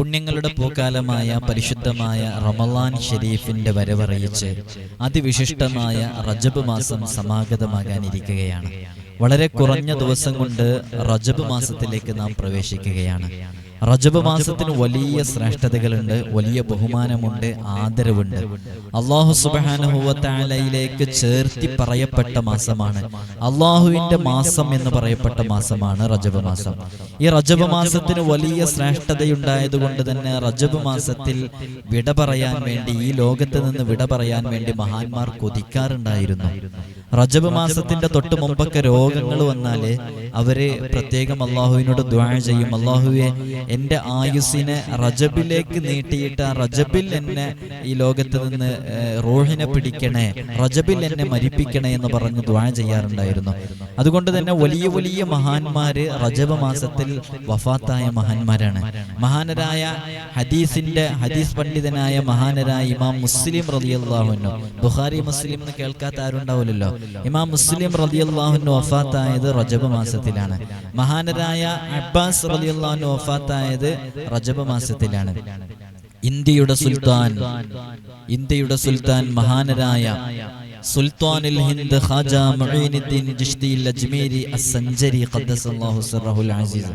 പുണ്യങ്ങളുടെ പൂക്കാലമായ പരിശുദ്ധമായ റമലാൻ ഷെരീഫിന്റെ വരവറിയിച്ച് അതിവിശിഷ്ടമായ റജബ് മാസം സമാഗതമാകാനിരിക്കുകയാണ്. വളരെ കുറഞ്ഞ ദിവസം കൊണ്ട് റജബ് മാസത്തിലേക്ക് നാം പ്രവേശിക്കുകയാണ്. റജബ് മാസത്തിന് വലിയ ശ്രേഷ്ഠതകളുണ്ട് വലിയ ബഹുമാനമുണ്ട് ആദരവുണ്ട്. അള്ളാഹു സുബാനുഹുവത്താലയിലേക്ക് ചേർത്തി പറയപ്പെട്ട മാസമാണ്. അള്ളാഹുവിന്റെ മാസം എന്ന് പറയപ്പെട്ട മാസമാണ് റജബ് മാസം. ഈ റജബ് മാസത്തിന് വലിയ ശ്രേഷ്ഠതയുണ്ടായതുകൊണ്ട് തന്നെ റജബ് മാസത്തിൽ വിട പറയാൻ വേണ്ടി ഈ ലോകത്ത് നിന്ന് വിട പറയാൻ വേണ്ടി മഹാന്മാർ കൊതിക്കാറുണ്ടായിരുന്നു. റജബ് മാസത്തിന്റെ തൊട്ട് മുമ്പൊക്കെ രോഗങ്ങൾ വന്നാൽ അവർ പ്രത്യേകം അള്ളാഹുവിനോട് ദ്വാഴ ചെയ്യും. അള്ളാഹുവെ എന്റെ ആയുസിനെ റജബിലേക്ക് നീട്ടിയിട്ട് ആ റജബിൽ എന്നെ ഈ ലോകത്ത് നിന്ന് റോഹിനെ പിടിക്കണേ റജബിൽ എന്നെ മരിപ്പിക്കണേ എന്ന് പറഞ്ഞ് ദ്വാ ചെയ്യാറുണ്ടായിരുന്നു. അതുകൊണ്ട് തന്നെ വലിയ വലിയ മഹാന്മാര് റജബ് മാസത്തിൽ വഫാത്തായ മഹാന്മാരാണ്. മഹാനരായ ഹദീസിന്റെ ഹദീസ് പണ്ഡിതനായ മഹാനരായ ഇമാം മുസ്ലിം റളിയല്ലാഹുവിനു ബുഖാരി മുസ്ലിം എന്ന് കേൾക്കാത്ത ആരുണ്ടാവില്ലല്ലോ ഇമാം മുസ്ലിം റളിയല്ലാഹുവിനു വഫാത്തായത് റജബ് മാസത്തിലാണ്. മഹാനരായ അബ്ബാസ് റളിയല്ലാഹുവിനു വഫാത്തായത് റജബ മാസത്തിലാണ്. ഇന്ത്യയുടെ സുൽത്താൻ ഇന്ത്യയുടെ സുൽത്താൻ മഹാനരായ സുൽത്താനുൽ ഹിന്ദ് ഖാജ മുഈനുദ്ദീൻ ജിഷ്തിയിൽ അജ്മീരി അസ്സഞ്ചരി ഖദ്ദസല്ലാഹു സിർറഹുൽ അസീസ്.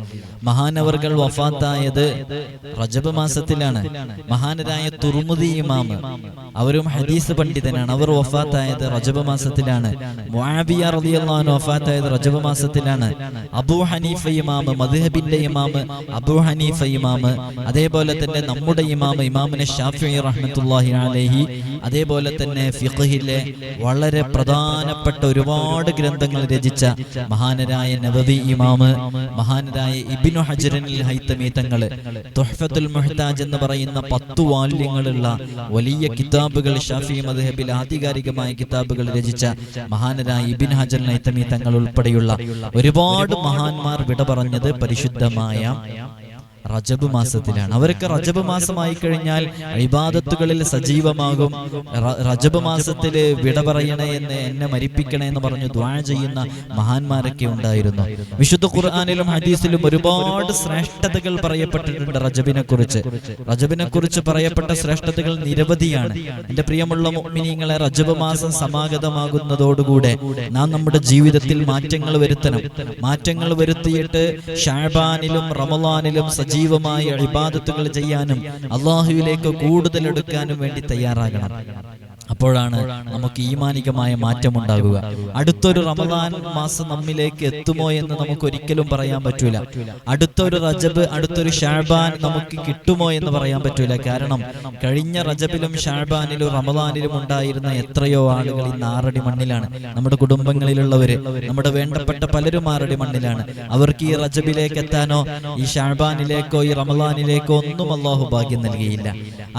മഹാനവർകൾ വഫാത്തായത് റജബ് മാസത്തിലാണ്. മഹാനരായ തുർമുദി ഇമാമ് അവരും ഹദീസ് പണ്ഡിതനാണ്. അവർ വഫാത്തായത് റജബ് മാസത്തിലാണ്. മുആബിയ റളിയല്ലാഹു വഫാത്തായത് റജബ് മാസത്തിലാണ്. അബൂ ഹനീഫ ഇമാമ് മദ്ഹബിന്റെ ഇമാമ് അബൂ ഹനീഫ ഇമാമ് അതേപോലെ തന്നെ നമ്മുടെ ഇമാം ഇമാമിനെ ഷാഫിഈ റഹ്മത്തുള്ളാഹി അലൈഹി അതേപോലെ തന്നെ ഫിഖഹിലെ വളരെ പ്രധാനപ്പെട്ട ഒരുപാട് ഗ്രന്ഥങ്ങൾ രചിച്ച മഹാനരായ നവവി ഇമാമ് മഹാനരായ ഇബ്നു ഹജറനിൽ ഹൈത്തമീ തങ്ങൾ. തുഹഫത്തുൽ മുഹ്താജ് എന്ന് പറയുന്ന പത്തു വാല്യങ്ങളുള്ള വലിയ കിതാബുകൾ ഷാഫി മദ്ഹബിൽ ആധികാരികമായ കിതാബുകൾ രചിച്ച മഹാനരായ ഇബിൻ ഹജർ ഹൈത്തമീ തങ്ങൾ ഉൾപ്പെടെയുള്ള ഒരുപാട് മഹാന്മാർ വിട പറഞ്ഞത് പരിശുദ്ധമായ റജബ് മാസത്തിലാണ്. അവർക്ക് റജബ് മാസമായി കഴിഞ്ഞാൽ ഇബാദത്തുകളിൽ സജീവമാകും. റജബ് മാസത്തിൽ വിട പറയണേ എന്ന് എന്നെ മരിപ്പിക്കണേ എന്ന് പറഞ്ഞു ദ്വാ ചെയ്യുന്ന മഹാന്മാരൊക്കെ ഉണ്ടായിരുന്നു. വിശുദ്ധ ഖുർആാനിലും ഹദീസിലും ഒരുപാട് ശ്രേഷ്ഠതകൾ പറയപ്പെട്ടിട്ടുണ്ട് റജബിനെ കുറിച്ച്. റജബിനെ കുറിച്ച്. പറയപ്പെട്ട ശ്രേഷ്ഠതകൾ നിരവധിയാണ്. എന്റെ പ്രിയമുള്ള മുഅ്മിനീങ്ങളെ റജബ് മാസം സമാഗതമാകുന്നതോടുകൂടെ നാം നമ്മുടെ ജീവിതത്തിൽ മാറ്റങ്ങൾ വരുത്തണം. മാറ്റങ്ങൾ വരുത്തിയിട്ട് ഷാബാനിലും റമലാനിലും സജീവമായ ഇബാദത്തുകൾ ചെയ്യാനും അള്ളാഹുവിലേക്ക് കൂടുതൽ എടുക്കാനും വേണ്ടി തയ്യാറാകണം. അപ്പോഴാണ് നമുക്ക് ഈമാനികമായ മാറ്റമുണ്ടാകുക. അടുത്തൊരു റമദാൻ മാസം നമ്മിലേക്ക് എത്തുമോ എന്ന് നമുക്ക് ഒരിക്കലും പറയാൻ പറ്റൂല. അടുത്തൊരു റജബ് അടുത്തൊരു ഷാബാൻ നമുക്ക് കിട്ടുമോ എന്ന് പറയാൻ പറ്റൂല. കാരണം കഴിഞ്ഞ റജബിലും ഷാബാനിലും റമദാനിലും ഉണ്ടായിരുന്ന എത്രയോ ആളുകൾ ഇന്ന് ആറടി മണ്ണിലാണ്. നമ്മുടെ കുടുംബങ്ങളിലുള്ളവര് നമ്മുടെ വേണ്ടപ്പെട്ട പലരും ആറടി മണ്ണിലാണ്. അവർക്ക് ഈ റജബിലേക്ക് എത്താനോ ഈ ഷാബാനിലേക്കോ ഈ റമദാനിലേക്കോ ഒന്നും അള്ളാഹു ഭാഗ്യം നൽകിയില്ല.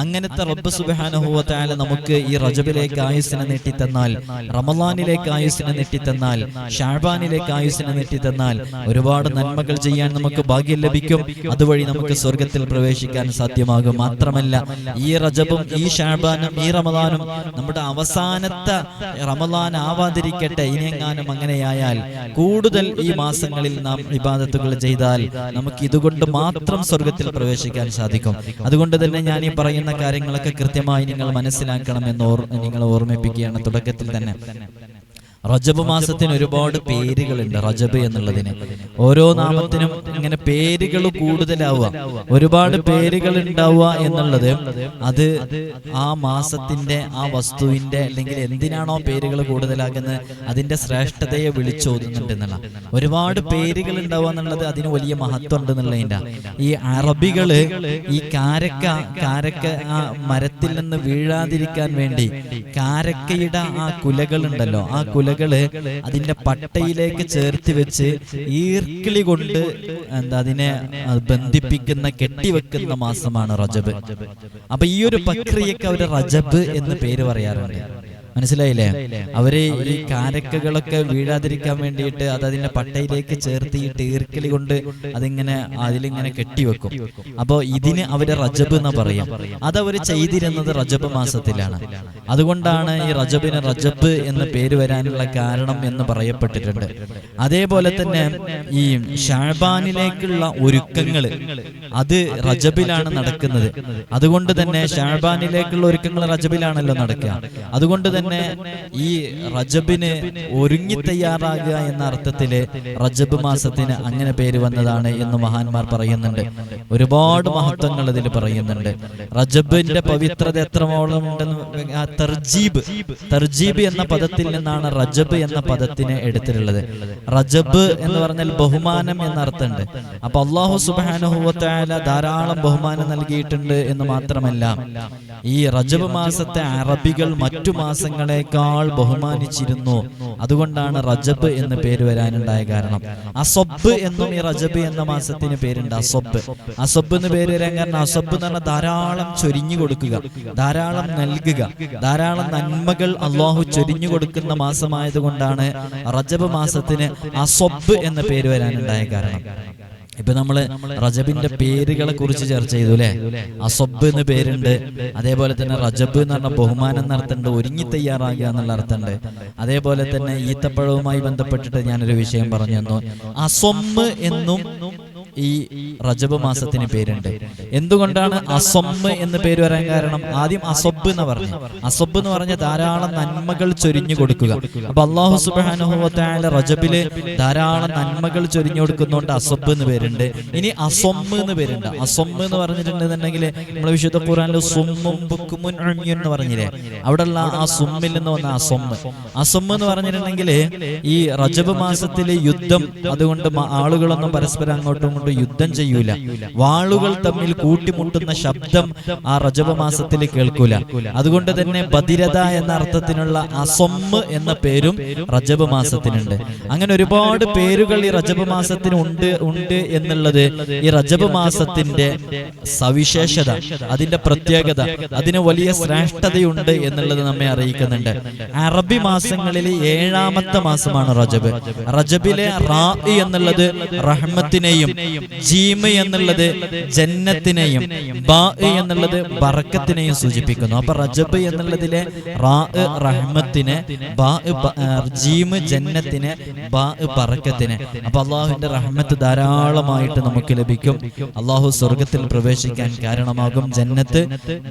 അങ്ങനത്തെ റബ്ബ് സുബാനുഭവത്തായ നമുക്ക് ഈ റജബിലേക്ക് ആയുസിനെ നീട്ടിത്തന്നാൽ റമലാനിലേക്ക് ആയുസിനെ നീട്ടിത്തന്നാൽ ഷാബാനിലേക്ക് ആയുസിനെ നീട്ടിത്തന്നാൽ ഒരുപാട് നന്മകൾ ചെയ്യാൻ നമുക്ക് ഭാഗ്യം ലഭിക്കും. അതുവഴി നമുക്ക് സ്വർഗത്തിൽ പ്രവേശിക്കാൻ സാധ്യമാകും. മാത്രമല്ല ഈ റജബും ഈ ഷാബാനും ഈ റമദാനും നമ്മുടെ അവസാനത്തെ റമദാൻ ആവാതിരിക്കട്ടെ. ഇനിയെങ്ങാനും അങ്ങനെയായാൽ കൂടുതൽ ഈ മാസങ്ങളിൽ നാം ഇബാദത്തുകൾ ചെയ്താൽ നമുക്ക് ഇതുകൊണ്ട് മാത്രം സ്വർഗത്തിൽ പ്രവേശിക്കാൻ സാധിക്കും. അതുകൊണ്ട് തന്നെ ഞാൻ ഈ പറയുന്ന കാര്യങ്ങളൊക്കെ കൃത്യമായി നിങ്ങൾ മനസ്സിലാക്കണം എന്ന് ഓർ നിങ്ങൾ ഓർമ്മിപ്പിക്കുകയാണ് തുടക്കത്തിൽ തന്നെ. റജബ് മാസത്തിന് ഒരുപാട് പേരുകളുണ്ട് റജബ് എന്നുള്ളതിന്. ഓരോ നാമത്തിനും ഇങ്ങനെ പേരുകൾ കൂടുതലാവുക. ഒരുപാട് പേരുകൾ ഉണ്ടാവുക എന്നുള്ളത് അത് ആ മാസത്തിന്റെ ആ വസ്തുവിന്റെ അല്ലെങ്കിൽ എന്തിനാണോ പേരുകൾ കൂടുതലാകുന്നത് അതിന്റെ ശ്രേഷ്ഠതയെ വിളിച്ചോതുന്നുണ്ട് എന്നുള്ള ഒരുപാട് പേരുകൾ ഉണ്ടാവുക എന്നുള്ളത് അതിന് വലിയ മഹത്വം ഉണ്ട് എന്നുള്ളതിന്റെ ഈ അറബികൾ ഈ കാരക്ക കാരക്ക ആ മരത്തിൽ നിന്ന് വീഴാതിരിക്കാൻ വേണ്ടി കാരക്കയുടെ ആ കുലകൾ ഉണ്ടല്ലോ ആ കുലകൾ അതിന്റെ പട്ടയിലേക്ക് ചേർത്തി വെച്ച് ഈർക്കിളി കൊണ്ട് എന്താ അതിനെ ബന്ധിപ്പിക്കുന്ന കെട്ടിവെക്കുന്ന മാസമാണ് റജബ്. അപ്പൊ ഈ ഒരു പ്രക്രിയക്ക് അവർ റജബ് എന്ന് പേര് പറയാറുണ്ട്. മനസ്സിലായില്ലേ? അവർ ഈ കാരക്കകളൊക്കെ വീഴാതിരിക്കാൻ വേണ്ടിയിട്ട് അത് അതിന്റെ പട്ടയിലേക്ക് ചേർത്ത് ഈ ടീർക്കലി കൊണ്ട് അതിങ്ങനെ അതിലിങ്ങനെ കെട്ടിവെക്കും. അപ്പോ ഇതിന് അവർ റജബ് എന്ന് പറയാം. അതവർ ചെയ്തിരുന്നത് റജബ് മാസത്തിലാണ്. അതുകൊണ്ടാണ് ഈ റജബിന് റജബ് എന്ന പേര് വരാനുള്ള കാരണം എന്ന് പറയപ്പെട്ടിട്ടുണ്ട്. അതേപോലെ തന്നെ ഈ ഷാബാനിലേക്കുള്ള ഒരുക്കങ്ങൾ അത് റജബിലാണ് നടക്കുന്നത്. അതുകൊണ്ട് തന്നെ ഷാബാനിലേക്കുള്ള ഒരുക്കങ്ങൾ റജബിലാണല്ലോ നടക്കുക. അതുകൊണ്ട് തന്നെ ഈ റജബിന് ഒരുങ്ങി തയ്യാറാകുക എന്ന അർത്ഥത്തിൽ റജബ് മാസത്തിന് അങ്ങനെ പേര് വന്നതാണ് എന്ന് മഹാന്മാർ പറയുന്നുണ്ട്. ഒരുപാട് മഹത്വങ്ങൾ ഇതിൽ പറയുന്നുണ്ട്. റജബിന്റെ പവിത്രത എത്രമോളം ഉണ്ടെന്ന് തർജീബ് തർജീബ് എന്ന പദത്തിൽ നിന്നാണ് റജബ് എന്ന പദത്തിന് എടുത്തിട്ടുള്ളത്. റജബ് എന്ന് പറഞ്ഞാൽ ബഹുമാനം എന്ന അർത്ഥമുണ്ട്. അപ്പൊ അള്ളാഹു സുബാനുഹുവത്തായ ധാരാളം ബഹുമാനം നൽകിയിട്ടുണ്ട് എന്ന് മാത്രമല്ല ഈ റജബ് മാസത്തെ അറബികൾ മറ്റു മാസങ്ങളെക്കാൾ ബഹുമാനിച്ചിരുന്നു. അതുകൊണ്ടാണ് റജബ് എന്ന് പേര് വരാനുണ്ടായ കാരണം. അസബ് എന്നും ഈ റജബ് എന്ന മാസത്തിന് പേരുണ്ട് അസബ് അസബ് എന്ന് പേര് വരാൻ കാരണം അസബ് എന്ന് പറഞ്ഞാൽ ധാരാളം ചൊരിഞ്ഞു കൊടുക്കുക ധാരാളം നൽകുക ധാരാളം നന്മകൾ അള്ളാഹു ചൊരിഞ്ഞു കൊടുക്കുന്ന മാസമായതുകൊണ്ടാണ് റജബ് മാസത്തിന് അസബ് എന്ന പേര് വരാനുണ്ടായ കാരണം. ഇപ്പൊ നമ്മൾ റജബിന്റെ പേരുകളെ കുറിച്ച് ചർച്ച ചെയ്തു അല്ലെ അസബ് എന്ന് പേരുണ്ട്. അതേപോലെ തന്നെ റജബ് എന്ന് പറഞ്ഞ ബഹുമാനം നടത്തേണ്ട ഒരുങ്ങി തയ്യാറാകുക എന്നുള്ള അർത്ഥമുണ്ട്. അതേപോലെ തന്നെ ഈത്തപ്പഴവുമായി ബന്ധപ്പെട്ടിട്ട് ഞാനൊരു വിഷയം പറഞ്ഞു തന്നു. അസൊമ്പ് എന്നും ഈ റജബ് മാസത്തിന് പേരുണ്ട്. എന്തുകൊണ്ടാണ് അസൊമ്പ് എന്ന് പേര് വരാൻ കാരണം? ആദ്യം അസൊബ് എന്ന് പറഞ്ഞു. അസൊബ് എന്ന് പറഞ്ഞ ധാരാളം നന്മകൾ ചൊരിഞ്ഞു കൊടുക്കുക. അപ്പൊ അള്ളാഹു സുബാനുഭവത്തായ റജബിൽ ധാരാളം നന്മകൾ ചൊരിഞ്ഞു കൊടുക്കുന്നതുകൊണ്ട് അസൊബ് എന്ന് പേരുണ്ട്. ഇനി അസൊമ്പ് എന്ന് പേരുണ്ട്. അസൊമ്പ് എന്ന് പറഞ്ഞിട്ടുണ്ടെന്നുണ്ടെങ്കിൽ നമ്മൾ വിശുദ്ധ ഖുറാനിൽ സുമ്മും എന്ന് പറഞ്ഞില്ലേ? അവിടെയുള്ള ആ സുമ്മിൽ നിന്ന് വന്ന അസൊമ്പ് അസൊമ്പ് എന്ന് പറഞ്ഞിട്ടുണ്ടെങ്കിൽ ഈ റജബ് മാസത്തിലെ യുദ്ധം. അതുകൊണ്ട് ആളുകളൊന്നും പരസ്പരം അങ്ങോട്ടും ഇങ്ങോട്ടും യുദ്ധം ചെയ്യൂല. വാളുകൾ തമ്മിൽ കൂട്ടിമുട്ടുന്ന ശബ്ദം ആ റജബ് മാസത്തിൽ കേൾക്കൂല. അതുകൊണ്ട് തന്നെ ബദിരത എന്ന അർത്ഥത്തിനുള്ള അസൊമ്മ് എന്ന പേരും റജബ് മാസത്തിനുണ്ട്. അങ്ങനെ ഒരുപാട് പേരുകൾ ഈ റജബ് മാസത്തിന് ഉണ്ട് ഉണ്ട് എന്നുള്ളത് ഈ റജബ് മാസത്തിന്റെ സവിശേഷത അതിന്റെ പ്രത്യേകത അതിന് വലിയ ശ്രേഷ്ഠതയുണ്ട് എന്നുള്ളത് നമ്മെ അറിയിക്കുന്നുണ്ട്. അറബി മാസങ്ങളിൽ ഏഴാമത്തെ മാസമാണ് റജബ്. റജബിലെ റാ എന്നുള്ളത് റഹ്മത്തിനെയും ജീമ് എന്നുള്ളത് ജന്നത്തിനെയും ബാ എന്നുള്ളത് ബറക്കത്തിനെയും സൂചിപ്പിക്കുന്നു. അപ്പൊ റജബ് എന്നുള്ളതിലെ റാ റഹ്മത്തിന് ബാ ജീമ് ജന്നത്തിനെ ബാ പറക്കത്തിന് അപ്പൊ അള്ളാഹുവിന്റെ റഹ്മത്ത് ധാരാളമായിട്ട് നമുക്ക് ലഭിക്കും. അള്ളാഹു സ്വർഗത്തിൽ പ്രവേശിക്കാൻ കാരണമാകും. ജന്നത്ത്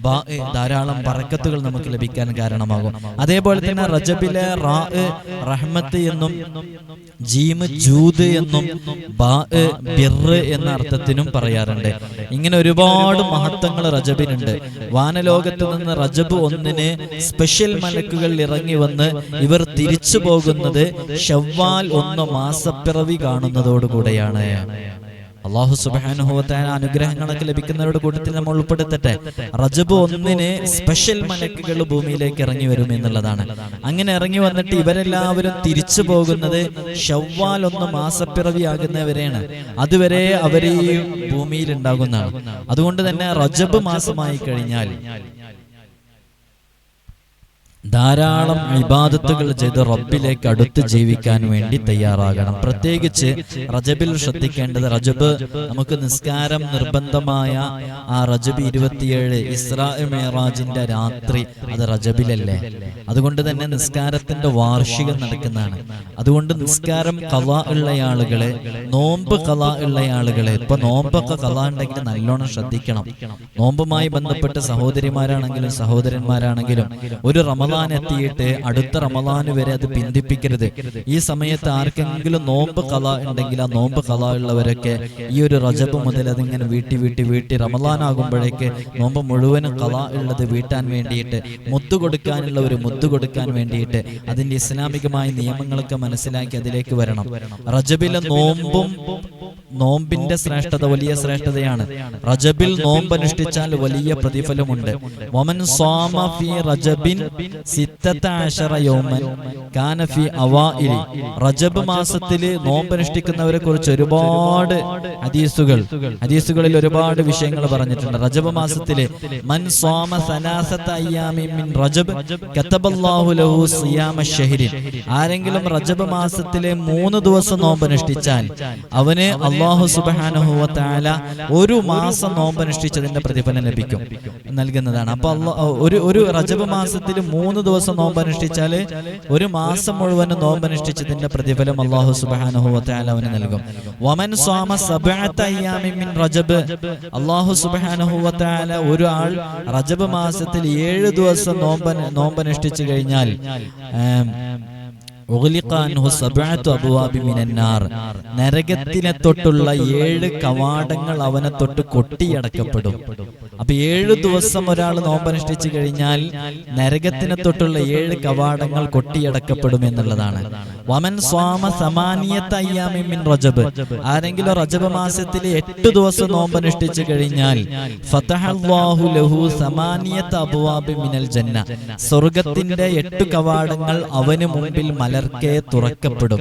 ബാ ധാരാളം ബറക്കത്തുകൾ നമുക്ക് ലഭിക്കാൻ കാരണമാകും. അതേപോലെ തന്നെ റജബിലെ റാ റഹ്മത്ത് എന്നും ജീമ് ജൂത് എന്നും ബാ എന്ന അർത്ഥത്തിനും പറയാറുണ്ട്. ഇങ്ങനെ ഒരുപാട് മഹത്വങ്ങൾ റജബിനുണ്ട്. വാനലോകത്ത് നിന്ന് റജബ് ഒന്നിന് സ്പെഷ്യൽ മലക്കുകൾ ഇറങ്ങി വന്ന് ഇവർ തിരിച്ചു പോകുന്നത് ഷവ്വാൽ ഒന്ന് മാസപ്പിറവി കാണുന്നതോടുകൂടെയാണ്. അള്ളാഹു സുബാനുഭവത്തായ അനുഗ്രഹങ്ങളൊക്കെ ലഭിക്കുന്നവരുടെ കൂട്ടത്തിൽ നമ്മൾ ഉൾപ്പെടുത്തട്ടെ. റജബ് ഒന്നിന് സ്പെഷ്യൽ മലക്കുകൾ ഭൂമിയിലേക്ക് ഇറങ്ങി വരും എന്നുള്ളതാണ്. അങ്ങനെ ഇറങ്ങി വന്നിട്ട് ഇവരെല്ലാവരും തിരിച്ചു പോകുന്നത് ഷവ്വാൽ ഒന്ന് മാസപ്പിറവിയാകുന്നവരെയാണ്. അതുവരെ അവർ ഈ ഭൂമിയിൽ ഉണ്ടാകുന്നതാണ്. അതുകൊണ്ട് തന്നെ റജബ് മാസമായി കഴിഞ്ഞാൽ ധാരാളം ഇബാദത്തുകൾ ചെയ്ത് റബ്ബിലേക്ക് അടുത്ത് ജീവിക്കാൻ വേണ്ടി തയ്യാറാകണം. പ്രത്യേകിച്ച് റജബിൽ ശ്രദ്ധിക്കേണ്ടത് റജബ് നമുക്ക് നിസ്കാരം നിർബന്ധമായ ആ റജബ് ഇരുപത്തിയേഴ് ഇസ്രാ മേറാജിന്റെ രാത്രി അത് റജബിലല്ലേ? അതുകൊണ്ട് തന്നെ നിസ്കാരത്തിന്റെ വാർഷികം നടക്കുന്നതാണ്. അതുകൊണ്ട് നിസ്കാരം കല ഉള്ള ആളുകളെ നോമ്പ് കല ഉള്ള ആളുകളെ ഇപ്പൊ നോമ്പൊക്കെ കല ഉണ്ടെങ്കിൽ നല്ലോണം ശ്രദ്ധിക്കണം. നോമ്പുമായി ബന്ധപ്പെട്ട സഹോദരിമാരാണെങ്കിലും സഹോദരന്മാരാണെങ്കിലും ഒരു റമദാൻ എത്തിയിട്ട് അടുത്ത റമദാൻ വരെ അത് പിന്തിപ്പിക്കരുത്. ഈ സമയത്ത് ആർക്കെങ്കിലും നോമ്പ് കല ഉണ്ടെങ്കിൽ ആ നോമ്പ് കല ഉള്ളവരൊക്കെ ഈ ഒരു റജബ് മുതൽ അതിങ്ങനെ വീട്ടി വീട്ടി വീട്ടി റമദാൻ ആകുമ്പോഴേക്ക് നോമ്പ് മുഴുവനും കല ഉള്ളത് വീട്ടാൻ വേണ്ടിയിട്ട് മുത്തു കൊടുക്കാനുള്ള ഒരു മുത്തു കൊടുക്കാൻ വേണ്ടിയിട്ട് അതിന്റെ ഇസ്ലാമികമായ നിയമങ്ങളൊക്കെ മനസ്സിലാക്കി അതിലേക്ക് വരണം. റജബിലെ നോമ്പും നോമ്പിന്റെ ശ്രേഷ്ഠത വലിയ ശ്രേഷ്ഠതയാണ്. റജബിൽ നോമ്പ് അനുഷ്ഠിച്ചാൽ വലിയ പ്രതിഫലമുണ്ട്. വമൻ സ്വാമ ഫി റജബിൻ സിത്തത്ത അശറ യൗമൻ കാന ഫി അവാഇലി. റജബ് മാസത്തിൽ നോമ്പനുഷ്ഠിക്കുന്നവരെ കുറിച്ച് ഒരുപാട് ഹദീസുകൾ. ഹദീസുകളിൽ ഒരുപാട് വിഷയങ്ങൾ പറഞ്ഞിട്ടുണ്ട്. റജബ് മാസത്തിൽ മൻ സ്വാമ സലാസത്ത അയ്യാമിൻ മിൻ റജബ് ലഹു ഷഹരിൻ. ആരെങ്കിലും റജബ് മാസത്തിലെ മൂന്ന് ദിവസം നോമ്പനുഷ്ഠിച്ചാൽ അവന് അള്ളാഹു തആല ഒരു മാസം നോമ്പനുഷ്ഠിച്ചതിന്റെ പ്രതിഫലം ലഭിക്കും. നൽകുന്നതാണ്. അപ്പൊ ഒരു ഒരു റജബ് മാസത്തിൽ മൂന്ന് ദിവസം നോമ്പ് അനുഷ്ഠിച്ചാൽ ഒരു മാസം മുഴുവനും നോമ്പ് അനുഷ്ഠിച്ചതിന്റെ പ്രതിഫലം അള്ളാഹു അവന് നൽകും. വമൻ സ്വാമ മിൻ റജബ് അള്ളാഹു സുബ്ഹാനഹു വ തആല ഒരു ആൾ റജബ് മാസത്തിൽ ഏഴ് ദിവസം നോമ്പ് നോമ്പ് അനുഷ്ഠിച്ചു കഴിഞ്ഞാൽ നരകത്തിനെ തൊട്ടുള്ള ഏഴ് കവാടങ്ങൾ അവനെ തൊട്ട് കൊട്ടിയടക്കപ്പെടും. അപ്പൊ ഏഴ് ദിവസം ഒരാൾ നോമ്പനുഷ്ഠിച്ചു കഴിഞ്ഞാൽ നരകത്തിനെ തൊട്ടുള്ള ഏഴ് കവാടങ്ങൾ കൊട്ടിയടക്കപ്പെടും എന്നുള്ളതാണ്. വമൻ സ്വാമ സമാനിയത്ത് റജബ്. ആരെങ്കിലും റജബ് മാസത്തിൽ എട്ട് ദിവസം നോമ്പനുഷ്ഠിച്ചു കഴിഞ്ഞാൽ ലഹു മിനൽ ജന്ന. സ്വർഗത്തിന്റെ എട്ട് കവാടങ്ങൾ അവന് മുമ്പിൽ മലർക്കെ തുറക്കപ്പെടും.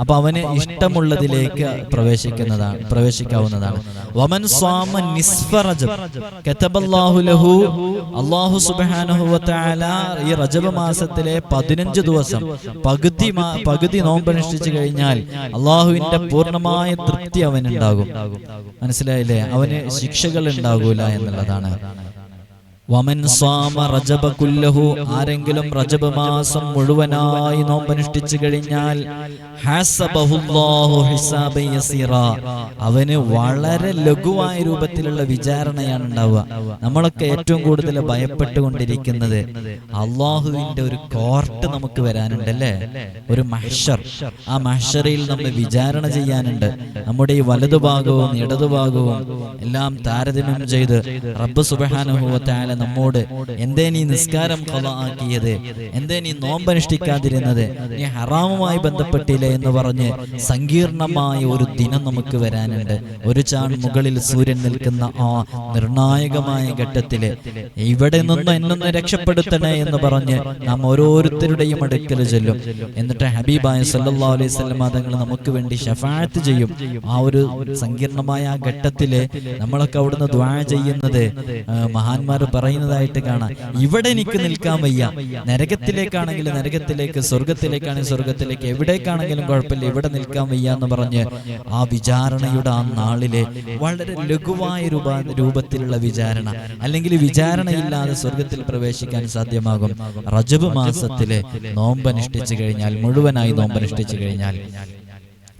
അപ്പൊ അവന് ഇഷ്ടമുള്ളതിലേക്ക് പ്രവേശിക്കുന്നതാണ് പ്രവേശിക്കാവുന്നതാണ്. വമൻ സ്വാമ ലഹു വ ഈ റജബ് മാസത്തിലെ പതിനഞ്ച് ദിവസം പകുതി പകുതി നോമ്പനുഷ്ഠിച്ചു കഴിഞ്ഞാൽ അള്ളാഹുവിന്റെ പൂർണമായ തൃപ്തി അവനുണ്ടാകും. മനസ്സിലായില്ലേ? അവന് ശിക്ഷകൾ ഉണ്ടാകൂല എന്നുള്ളതാണ്. വമൻ സാമ റജബ കുല്ലഹു ആരെങ്കിലും റജബ് മാസം മുഴുവനായി നോമ്പനുഷ്ഠിച്ചു കഴിഞ്ഞാൽ. അവന് വളരെ ലഘുവായ രൂപത്തിലുള്ള വിചാരണയാണ് ഉണ്ടാവുക. നമ്മളൊക്കെ ഏറ്റവും കൂടുതൽ ഭയപ്പെട്ടുകൊണ്ടിരിക്കുന്നത് അള്ളാഹുവിന്റെ ഒരു കോർട്ട് നമുക്ക് വരാനുണ്ട് അല്ലേ? ഒരു മഹ്ഷർ. ആ മഹ്ഷറിൽ നമ്മൾ വിചാരണ ചെയ്യാനുണ്ട്. നമ്മുടെ ഈ വലതുഭാഗവും ഇടതുഭാഗവും എല്ലാം താരതമ്യം ചെയ്ത് റബ്ബ് സുബാനുഭവത്തായ നമ്മോട് എന്തേ നീ നിസ്കാരം കൊല ആക്കിയത്? എന്തേ നീ നോമ്പനുഷ്ഠിക്കാതിരുന്നത്? നീ ഹറാമുമായി ബന്ധപ്പെട്ടില്ലേ. എന്ന് പറഞ്ഞ് സങ്കീർണമായ ഒരു ദിനം നമുക്ക് വരാനുണ്ട്. ഒരു ചാൺ മുകളിൽ സൂര്യൻ നിൽക്കുന്ന ആ നിർണായകമായ ഘട്ടത്തിൽ ഇവിടെ നിന്ന് എന്നൊന്ന് രക്ഷപ്പെടുത്തണേ എന്ന് പറഞ്ഞ് നാം ഓരോരുത്തരുടെയും അടുക്കൽ ചെല്ലും. എന്നിട്ട് ഹബീബായ സല്ലാ അലൈഹി വസല്ലം തങ്ങൾ നമുക്ക് വേണ്ടി ഷഫാഅത്ത് ചെയ്യും. ആ ഒരു സങ്കീർണമായ ആ ഘട്ടത്തിൽ നമ്മളൊക്കെ അവിടുന്ന് ദ്വാ ചെയ്യുന്നത് മഹാന്മാർ പറയുന്നതായിട്ട് കാണാം. ഇവിടെ എനിക്ക് നിൽക്കാൻ വയ്യ. നരകത്തിലേക്കാണെങ്കിൽ നരകത്തിലേക്ക് സ്വർഗത്തിലേക്കാണെങ്കിൽ സ്വർഗത്തിലേക്ക് എവിടേക്കാണെങ്കിലും കുഴപ്പമില്ല. ഇവിടെ നിൽക്കാൻ വയ്യ എന്ന് പറഞ്ഞ് ആ വിചാരണയുടെ ആ നാളിലെ വളരെ ലഘുവായ രൂപ രൂപത്തിലുള്ള വിചാരണ. അല്ലെങ്കിൽ വിചാരണയില്ലാതെ സ്വർഗത്തിൽ പ്രവേശിക്കാൻ സാധ്യമാകും. റജബ് മാസത്തിലെ നോമ്പനുഷ്ഠിച്ചു കഴിഞ്ഞാൽ മുഴുവനായി നോമ്പനുഷ്ഠിച്ചു കഴിഞ്ഞാൽ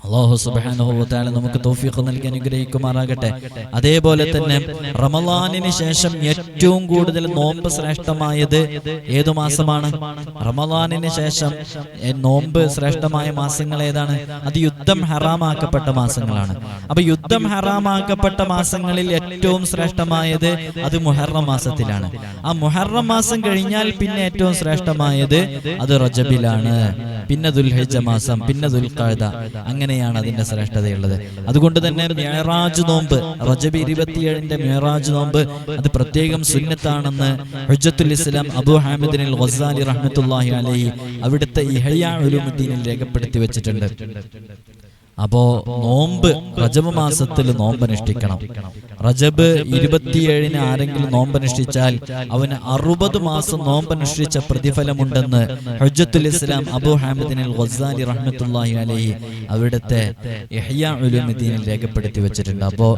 അള്ളാഹു സുബാനുഭവത്താല നമുക്ക് തൗഫീഖ് നൽകി അനുഗ്രഹിക്കുമാറാകട്ടെ. അതേപോലെ തന്നെ റമലാനിന് ശേഷം ഏറ്റവും കൂടുതൽ നോമ്പ് ശ്രേഷ്ഠമായത് ഏതു മാസമാണ്? റമലാനിന് ശേഷം നോമ്പ് ശ്രേഷ്ഠമായ മാസങ്ങൾ ഏതാണ്? അത് യുദ്ധം ഹറാമാക്കപ്പെട്ട മാസങ്ങളാണ്. അപ്പൊ യുദ്ധം ഹറാമാക്കപ്പെട്ട മാസങ്ങളിൽ ഏറ്റവും ശ്രേഷ്ഠമായത് അത് മുഹറം മാസത്തിലാണ്. ആ മുഹറം മാസം കഴിഞ്ഞാൽ പിന്നെ ഏറ്റവും ശ്രേഷ്ഠമായത് അത് റജബിലാണ്. പിന്നെ ദുൽഹജ മാസം പിന്നെ ദുൽഖഅദ അങ്ങനെയാണ് അതിന്റെ ശ്രേഷ്ഠതയുള്ളത്. അതുകൊണ്ട് തന്നെ മേറാജ് നോമ്പ് റജബ് ഇരുപത്തിയേഴിന്റെ മേറാജ് നോമ്പ് അത് പ്രത്യേകം സുന്നത്താണെന്ന് ഹുജത്തുൽ ഇസ്ലാം അബു ഹാമിദിനിൽ ഗസാലി റഹ്മത്തുള്ളാഹി അലൈഹി അവിടുത്തെ ഇഹയ ഉലൂമുദ്ദീനിൽ രേഖപ്പെടുത്തി വെച്ചിട്ടുണ്ട്. അപ്പോ നോമ്പ് റജബ് മാസത്തിൽ നോമ്പ് നോമ്പനുഷ്ഠിക്കണം. റജബ് ഇരുപത്തിയേഴിന് ആരെങ്കിലും നോമ്പ് നോമ്പനുഷ്ഠിച്ചാൽ അവന് അറുപത് മാസം നോമ്പ് നോമ്പനുഷ്ഠിച്ച പ്രതിഫലമുണ്ടെന്ന് ഹജ്ജത്തുൽ ഇസ്ലാം അബു ഹാമിദിൻ ഗസാലി റഹ്മത്തുള്ളാഹി അലൈഹി അവിടുത്തെ ഇഹ്യാ രേഖപ്പെടുത്തി വെച്ചിട്ടുണ്ട്. അപ്പോ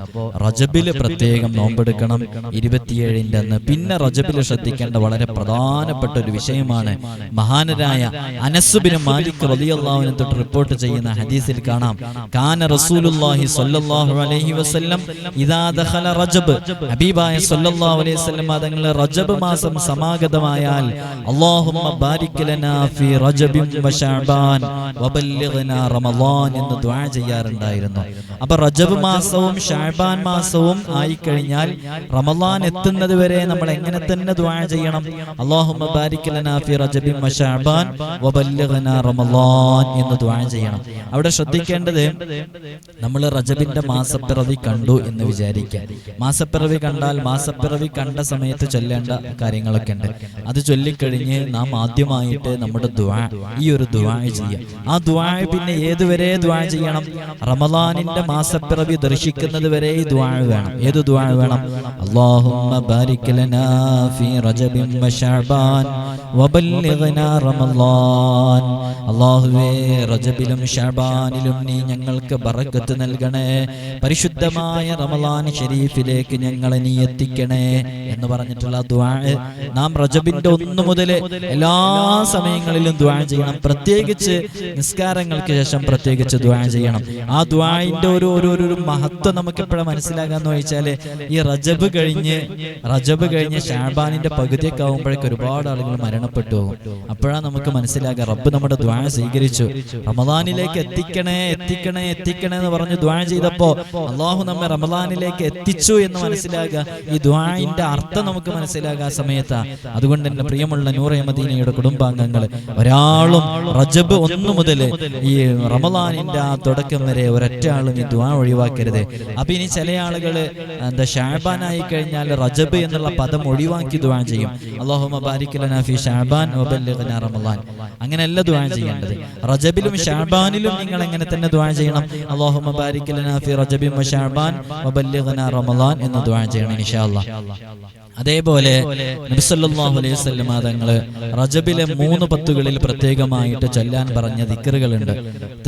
റജബിൽ പ്രത്യേകം നോമ്പെടുക്കണം ഇരുപത്തിയേഴിന്റെ അന്ന്. പിന്നെ റജബിൽ ശ്രദ്ധിക്കേണ്ട വളരെ പ്രധാനപ്പെട്ട ഒരു വിഷയമാണ് മഹാനരായ അനസുബിന് മാലിക് റളിയല്ലാഹുവിനെ തൊട്ട് റിപ്പോർട്ട് ചെയ്യുന്ന ഹദീസിൽ കാണാം. കാന റസൂലുള്ളാഹി സ്വല്ലല്ലാഹു അലൈഹി വസല്ലം ഇദാ ദഖല റജബ്. ഹബീബായ സ്വല്ലല്ലാഹു അലൈഹി വസല്ലം തങ്ങൾ റജബ് മാസം സമാഗതമായാൽ അല്ലാഹുമ്മ ബാരിക് ലനാ ഫീ റജബിൻ വ ശഅബാൻ വബല്ലിഗ്നാ റമളാൻ എന്ന് ദുആ ചെയ്യാറുണ്ടായിരുന്നു. അപ്പൊ റജബ് മാസവും ഷഅബാൻ മാസവും ആയി കഴിഞ്ഞാൽ റമളാൻ എത്തുന്നത് വരെ നമ്മൾ എങ്ങനെ തന്നെ ദുആ ചെയ്യണം? അല്ലാഹുമ്മ ബാരിക് ലനാ ഫീ റജബിൻ വ ശഅബാൻ വബല്ലിഗ്നാ റമളാൻ എന്ന് ദുആ ചെയ്യണം. അവിടെ ശ്രദ്ധിക്കേണ്ടത് ചെയ്യേണ്ടത് നമ്മൾ റജബിന്റെ മാസപ്പിറവി കണ്ടു എന്ന് വിചാരിക്കുക മാസപ്പിറവി കണ്ടാൽ മാസപ്പിറവി കണ്ട സമയത്ത് ചൊല്ലേണ്ട കാര്യങ്ങളൊക്കെ ഉണ്ട്. അത് ചൊല്ലിക്കഴിഞ്ഞ് നാം ആദ്യമായിട്ട് നമ്മുടെ ദ്വാ ഈ ഒരു ദ്വാ ചെയ്യാം. ആ ദ്വാ പിന്നെ ഏതുവരെ ദ്വാ ചെയ്യണം? റമദാനിന്റെ മാസപ്പിറവി ദർശിക്കുന്നത് വരെ ഈ ദ്വാ വേണം. ഏത് ദ്വാ വേണം? അല്ലാഹുമ്മ بارك لنا ഫീ رجب وشعبان വബല്ലിഗ്നാ റമളാൻ അല്ലാഹുവേ റജബിലും ശഅബാനിലും നീ ഞങ്ങൾക്ക് ബറക്കത്ത് നൽകണേ. പരിശുദ്ധമായ റമലാൻ ഷെരീഫിലേക്ക് ഞങ്ങളെ നീ എത്തിക്കണേ എന്ന് പറഞ്ഞിട്ടുള്ള ദ്വാ നാം റജബിന്റെ ഒന്നു മുതൽ എല്ലാ സമയങ്ങളിലും ദ്വാ ചെയ്യണം. പ്രത്യേകിച്ച് നിസ്കാരങ്ങൾക്ക് ശേഷം പ്രത്യേകിച്ച് ദ്വാ ചെയ്യണം. ആ ദ്വായിന്റെ ഒരു ഒരു ഒരു മഹത്വം നമുക്ക് എപ്പോഴും മനസ്സിലാകാന്ന് ചോദിച്ചാൽ ഈ റജബ് കഴിഞ്ഞ് റജബ് കഴിഞ്ഞ് ഷാബാനിന്റെ പകുതിയൊക്കെ ആകുമ്പോഴേക്ക് ഒരുപാട് ആളുകൾ മരണപ്പെട്ടു. പോകും അപ്പോഴാണ് നമുക്ക് മനസ്സിലാകുക റബ്ബ് നമ്മുടെ ദ്വാ സ്വീകരിച്ചു. റമദാനിലേക്ക് എത്തിക്കണേ എത്തിക്കണേ എത്തിക്കണേ എന്ന് പറഞ്ഞ് ദ്വാ ചെയ്തപ്പോ അള്ളാഹു നമ്മെ റമദാനിലേക്ക് എത്തിച്ചു എന്ന് മനസ്സിലാകുക. ഈ ദ്വായിന്റെ അർത്ഥം നമുക്ക് മനസ്സിലാകാ ആ സമയത്താ. അതുകൊണ്ട് തന്നെ പ്രിയമുള്ള നൂറേ മദീനയുടെ കുടുംബാംഗങ്ങൾ ഒരാളും റജബ് ഒന്നു മുതൽ ഈ റമദാനിന്റെ ആ തുടക്കം വരെ ഒരൊറ്റ ആളും ഈ ദ്വാ ഒഴിവാക്കരുത്. അപ്പൊ ഇനി ചില ആളുകൾ എന്താ ഷാബാനായി കഴിഞ്ഞാൽ റജബ് എന്നുള്ള പദം ഒഴിവാക്കി ദ്വാ ചെയ്യും. അള്ളാഹു മബാരിക്കലനാഫി ഷാബാൻ റമളാൻ അങ്ങനെയല്ല ദ്വാ ചെയ്യേണ്ടത്. റജബിലും ഷാബാനിലും നിങ്ങൾ എങ്ങനെ തന്നെ ദ്വാ ചെയ്യണം. അള്ളാഹുമ ബാരിക്കലന ഫി റജബിൻ വ ഷാബാൻ വബല്ലിഗ്നാ റമളാൻ എന്ന് ദുആ ചെയ്യണം ഇൻഷാ അല്ലാഹ്. അതേപോലെ നബിസല്ലാഹു അലൈഹി തങ്ങൾ റജബിലെ മൂന്ന് പത്തുകളിൽ പ്രത്യേകമായിട്ട് ചൊല്ലാൻ പറഞ്ഞ ദിക്കറുകളുണ്ട്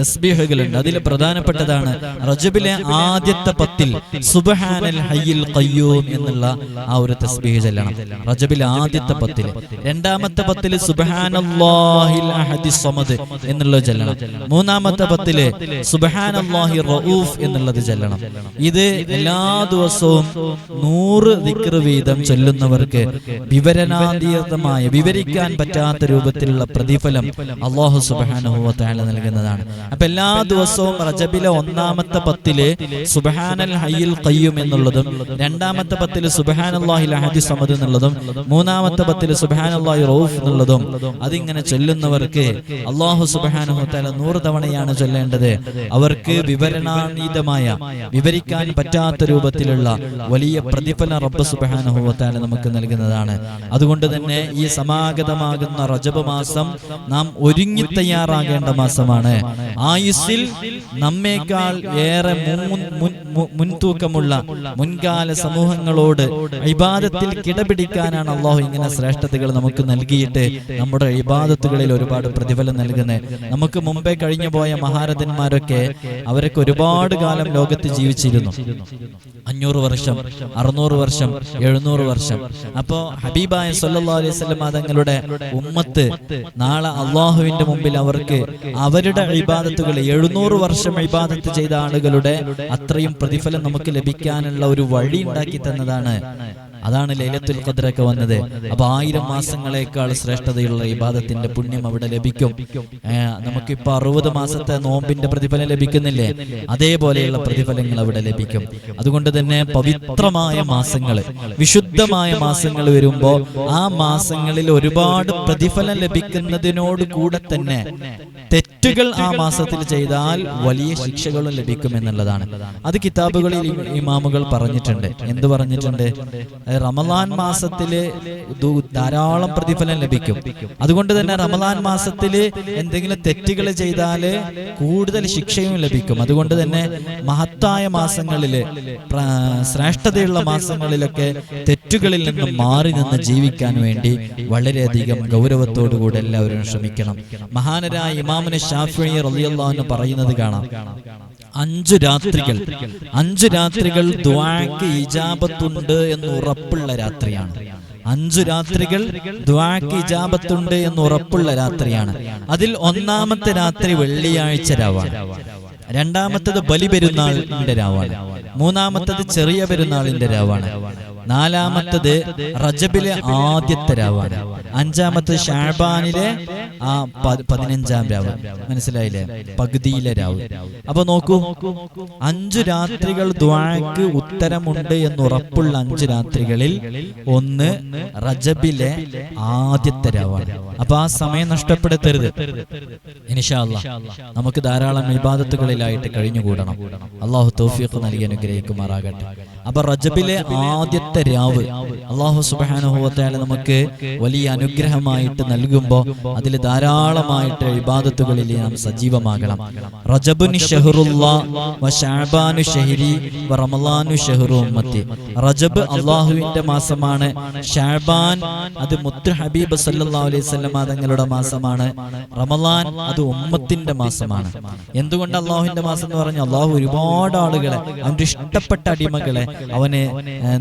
തസ്ബീഹുകളുണ്ട്. അതിൽ പ്രധാനപ്പെട്ടതാണ് റജബിലെ ആദ്യത്തെ പത്തിൽ സുബ്ഹാനൽ ഹയ്യിൽ കയ്യൂം എന്നുള്ള ആ ഒരു തസ്ബീഹ് ചൊല്ലണം. റജബിലെ ആദ്യത്തെ പത്തിൽ. രണ്ടാമത്തെ പത്തിൽ സുബ്ഹാനല്ലാഹിൽ സമദ് എന്നുള്ളത് ചൊല്ലണം. മൂന്നാമത്തെ പത്തിൽ സുബ്ഹാനല്ലാഹി റഊഫ് എന്നുള്ളത് ചൊല്ലണം. ഇത് എല്ലാ ദിവസവും നൂറ് ദിക്ർ വീതം ചൊല്ലുന്നവർക്ക് വിവരണാതീതമായ വിവരിക്കാൻ പറ്റാത്ത രൂപത്തിലുള്ള പ്രതിഫലം അള്ളാഹു സുബാനുഭവത്തായ നൽകുന്നതാണ്. അപ്പൊ എല്ലാ ദിവസവും റജബിലെ ഒന്നാമത്തെ പത്തിൽ സുബഹാനൽ ഹയ്യിൽ കയ്യും എന്നുള്ളതും രണ്ടാമത്തെ പത്തിൽ സുബഹാൻ അള്ളാഹിൽ അഹദി സമദ് എന്നുള്ളതും മൂന്നാമത്തെ പത്തിൽ സുബഹാൻ അള്ളാഹി റൌഫ് എന്നുള്ളതും അതിങ്ങനെ ചൊല്ലുന്നവർക്ക് അള്ളാഹു സുബഹാനുഭവത്തായ നൂറ് തവണയാണ് ചൊല്ലേണ്ടത്. അവർക്ക് വിവരണാതീതമായ വിവരിക്കാൻ പറ്റാത്ത രൂപത്തിലുള്ള വലിയ പ്രതിഫലം റബ്ബ് സുബാനുഭവത്താല നമുക്ക് നൽകുന്നതാണ്. അതുകൊണ്ട് തന്നെ ഈ സമാഗതമാകുന്ന റജബ് മാസം നാം ഒരുങ്ങി തയ്യാറാകേണ്ട മാസമാണ്. ആയുസ്സിൽ നമ്മേക്കാൾ ഏറെ മുൻ- മുൻ- മുൻതൂക്കമുള്ള മുൻകാല സമൂഹങ്ങളോട് ഇബാദത്തിൽ കിടപിടിക്കാനാണ് അള്ളാഹു ഇങ്ങനെ ശ്രേഷ്ഠതകൾ നമുക്ക് നൽകിയിട്ട് നമ്മുടെ ഇബാദത്തുകളിൽ ഒരുപാട് പ്രതിഫലം നൽകുന്നത്. നമുക്ക് മുമ്പേ കഴിഞ്ഞു പോയ മഹാരഥന്മാരൊക്കെ അവരൊക്കെ ഒരുപാട് കാലം ലോകത്ത് ജീവിച്ചിരുന്നു. അഞ്ഞൂറ് വർഷം അറുന്നൂറ് വർഷം എഴുന്നൂറ് വർഷം അപ്പോ ഹബീബായ സല്ലാ അലൈഹി തങ്ങളുടെ ഉമ്മത്ത് നാളെ അള്ളാഹുവിന്റെ മുമ്പിൽ അവർക്ക് അവരുടെ ഇബാദത്തുകൾ എഴുന്നൂറ് വർഷം ഇബാദത്ത് ചെയ്ത ആളുകളുടെ അത്രയും പ്രതിഫലം നമുക്ക് ലഭിക്കാനുള്ള ഒരു വഴി ഉണ്ടാക്കി തന്നതാണ് അതാണ് ലൈലത്തുൽ ഖദ്റൊക്കെ വന്നത്. അപ്പൊ ആയിരം മാസങ്ങളെക്കാൾ ശ്രേഷ്ഠതയുള്ള ഇബാദത്തിന്റെ പുണ്യം അവിടെ ലഭിക്കും. നമുക്കിപ്പോ അറുപത് മാസത്തെ നോമ്പിന്റെ പ്രതിഫലം ലഭിക്കുന്നില്ലേ? അതേപോലെയുള്ള പ്രതിഫലങ്ങൾ അവിടെ ലഭിക്കും. അതുകൊണ്ട് തന്നെ പവിത്രമായ മാസങ്ങൾ വിശുദ്ധമായ മാസങ്ങൾ വരുമ്പോ ആ മാസങ്ങളിൽ ഒരുപാട് പ്രതിഫലം ലഭിക്കുന്നതിനോട് കൂടെ തന്നെ തെറ്റുകൾ ആ മാസത്തിൽ ചെയ്താൽ വലിയ ശിക്ഷകളും ലഭിക്കും എന്നുള്ളതാണ്. അത് കിതാബുകളിൽ ഇമാമുകൾ പറഞ്ഞിട്ടുണ്ട്. എന്ത് പറഞ്ഞിട്ടുണ്ട്? റമദാൻ മാസത്തിൽ ധാരാളം പ്രതിഫലം ലഭിക്കും. അതുകൊണ്ട് തന്നെ റമദാൻ മാസത്തിൽ എന്തെങ്കിലും തെറ്റുകൾ ചെയ്താൽ കൂടുതൽ ശിക്ഷയും ലഭിക്കും. അതുകൊണ്ട് തന്നെ മഹത്തായ മാസങ്ങളിൽ ശ്രേഷ്ഠതയുള്ള മാസങ്ങളിലൊക്കെ തെറ്റുകളിൽ നിന്ന് മാറി നിന്ന് ജീവിക്കാൻ വേണ്ടി വളരെയധികം ഗൗരവത്തോടുകൂടെ എല്ലാവരും ശ്രമിക്കണം. മഹാനരായ ഇമാമിന് ഷാഫി പറയുന്നത് കാണാം. അഞ്ചു രാത്രികൾ. അഞ്ചു രാത്രികൾ ദ്വാക്ക് ഇജാബത്തുണ്ട് എന്ന് ഉറപ്പുള്ള രാത്രിയാണ്. അഞ്ചു രാത്രികൾ ദ്വാക്ക് ഇജാബത്തുണ്ട് എന്ന് ഉറപ്പുള്ള രാത്രിയാണ്. അതിൽ ഒന്നാമത്തെ രാത്രി വെള്ളിയാഴ്ച രാവാണ്. രണ്ടാമത്തത് ബലിപെരുന്നാളിന്റെ രാവാണ്. മൂന്നാമത്തത് ചെറിയ പെരുന്നാളിന്റെ രാവാണ്. നാലാമത്തത് റജബിലെ ആദ്യത്തെ രാവാണ് അഞ്ചാമത്തത് ഷാബാനിലെ ആ പതിനഞ്ചാം രാവ്. മനസ്സിലായില്ലേ? പകുതിയിലെ രാവ്. അപ്പൊ നോക്കൂ അഞ്ചു രാത്രികൾ ദ്വാക്ക് ഉത്തരമുണ്ട് എന്ന് ഉറപ്പുള്ള അഞ്ചു രാത്രികളിൽ ഒന്ന് റജബിലെ ആദ്യത്തെ രാവാണ്. അപ്പൊ ആ സമയം നഷ്ടപ്പെടുത്തരുത്. ഇൻഷാ അല്ലാ നമുക്ക് ധാരാളം വിവാദത്തുകളിലായിട്ട് കഴിഞ്ഞുകൂടണം. അള്ളാഹു തോഫിയൊക്കെ നൽകി അനുഗ്രഹിക്കുമാറാകട്ടെ. അപ്പൊ റജബിലെ ആദ്യത്തെ രാവ് അള്ളാഹു സുബാനുഭവത്തായ നമുക്ക് വലിയ അനുഗ്രഹമായിട്ട് നൽകുമ്പോൾ അതിൽ ധാരാളമായിട്ട് വിവാദത്തുകളിൽ നാം സജീവമാകണം. റജബുൻ ഷഹറുല്ലാ വ ഷഅബാനു ഷഹരി വ റമളാനു ഷഹറു ഉമ്മത്തി. റജബ് അള്ളാഹുവിന്റെ മാസമാണ്. ഷഅബാൻ അത് മുത്ത് ഹബീബ് സല്ലല്ലാഹു അലൈഹി വസല്ലമ തങ്ങളുടെ മാസമാണ്. റമളാൻ അത് ഉമ്മത്തിന്റെ മാസമാണ്. എന്തുകൊണ്ട് അള്ളാഹുവിന്റെ മാസം എന്ന് പറഞ്ഞു അള്ളാഹു ഒരുപാട് ആളുകളെ അവന്റെ ഇഷ്ടപ്പെട്ട അടിമകളെ അവന്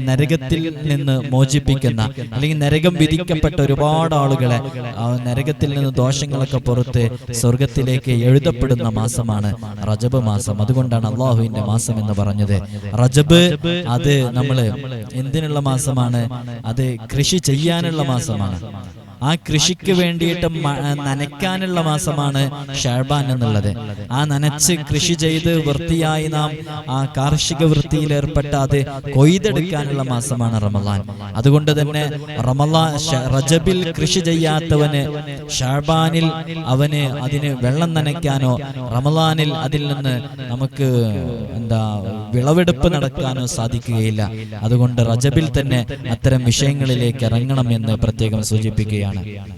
നരകത്തിൽ നിന്ന് മോചിപ്പിക്കുന്ന അല്ലെങ്കിൽ നരകം വിധിക്കപ്പെട്ട ഒരുപാട് ആളുകളെ ആ നരകത്തിൽ നിന്ന് ദോഷങ്ങളൊക്കെ പുറത്ത് സ്വർഗത്തിലേക്ക് എഴുതപ്പെടുന്ന മാസമാണ് റജബ് മാസം. അതുകൊണ്ടാണ് അള്ളാഹുവിന്റെ മാസം എന്ന് പറഞ്ഞത്. റജബ് അത് നമ്മൾ എന്തിനുള്ള മാസമാണ്? അത് കൃഷി ചെയ്യാനുള്ള മാസമാണ്. ആ കൃഷിക്ക് വേണ്ടിയിട്ട് നനയ്ക്കാനുള്ള മാസമാണ് ഷാബാൻ എന്നുള്ളത്. ആ നനച്ച് കൃഷി ചെയ്ത് വൃത്തിയായി നാം ആ കാർഷിക വൃത്തിയിൽ അത് കൊയ്തെടുക്കാനുള്ള മാസമാണ് റമലാൻ അതുകൊണ്ട് തന്നെ റമലാ റജബിൽ കൃഷി ചെയ്യാത്തവന് ഷാബാനിൽ അവന് അതിന് വെള്ളം നനയ്ക്കാനോ റമലാനിൽ അതിൽ നിന്ന് നമുക്ക് എന്താ വിളവെടുപ്പ് നടക്കാനോ സാധിക്കുകയില്ല. അതുകൊണ്ട് റജബിൽ തന്നെ അത്തരം വിഷയങ്ങളിലേക്ക് ഇറങ്ങണം എന്ന് പ്രത്യേകം സൂചിപ്പിക്കുകയാണ്